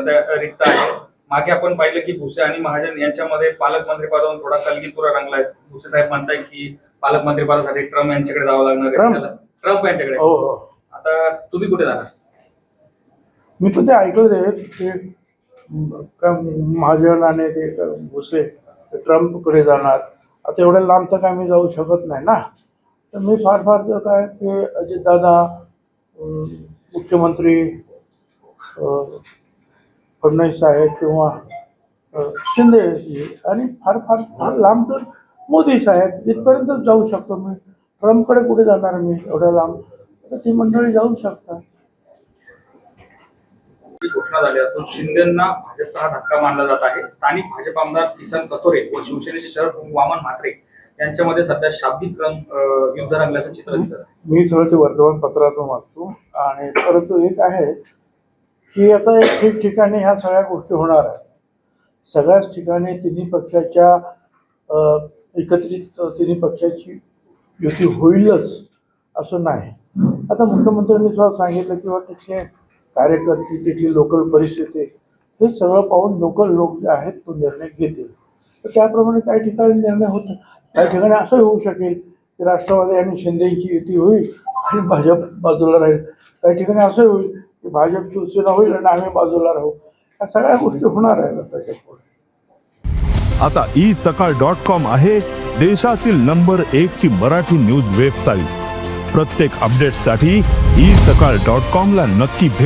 सध्या रिक्त आहे. मागे आपण पाहिलं की भुसे आणि महाजन यांच्यामध्ये पालकमंत्री पदावरून थोडा कलगीतुरा रंगलाय भुसे साहेब म्हणताय की पालकमंत्री पदासाठी ट्रम्प यांच्याकडे जावं लागणार आहे. ट्रम्प? त्याला. ट्रम्प यांच्याकडे. हो हो. आता तुम्ही कुठे जाणार? मी पण ते ऐकलं ते ते का महाजन आणि ते भुसे ते ट्रम्पकडे जाणार. आता एवढ्या लांब तर काय मी जाऊ शकत नाही ना. तर मी फार फार तर काय ते अजितदादा अं, मुख्यमंत्री अं, फडणवीस साहेब किंवा अं, शिंदेजी आणि फार फार फार लांब तर मोदी साहेब इथपर्यंत जाऊ शकतो मी. ट्रम्पकडे कुठे जाणार मी एवढ्या लांब? तर ती मंडळी जाऊ शकतात. घोषणा झाली असून शिंदेना भाजपचा हा धक्का मानला जात आहे. स्थानिक भाजप आमदार किसन कथोरे व शिवसेनेचे शरद वामन म्हात्रे यांच्यामध्ये सध्या शाब्दिक रंग युद्ध रंगल्याचं चित्र दिसत आहे. मी सगळं ते वर्तमानपत्रातून वाचतो. आणि परंतु एक आहे की आता एक ठिकठिकाणी ह्या सगळ्या गोष्टी होणार आहेत. सगळ्याच ठिकाणी तिन्ही पक्षाच्या एकत्रित तिन्ही पक्षाची युती होईलच असं नाही. आता मुख्यमंत्र्यांनी सुद्धा सांगितलं किंवा तिथले कार्यकर्ते तिथली लोकल परिस्थिती हे सगळं पाहून लोकल लोक जे आहेत तो निर्णय घेतील. तर त्याप्रमाणे काही ठिकाणी निर्णय होतो काही ठिकाणी असंही होऊ शकेल की राष्ट्रवादी आणि शिंदेची युती होईल आणि भाजप बाजूला राहील. काही ठिकाणी असंही होईल की भाजप शिवसेना होईल आणि आम्ही बाजूला राहू. या सगळ्या गोष्टी होणार आहेत आता त्याच्या पुढे आता ई सकाळ डॉट कॉम आहे देशातील नंबर एक ची मराठी न्यूज वेबसाईट प्रत्येक अपडेटसाठी ई सकाळ डॉट कॉम ला नक्की भेट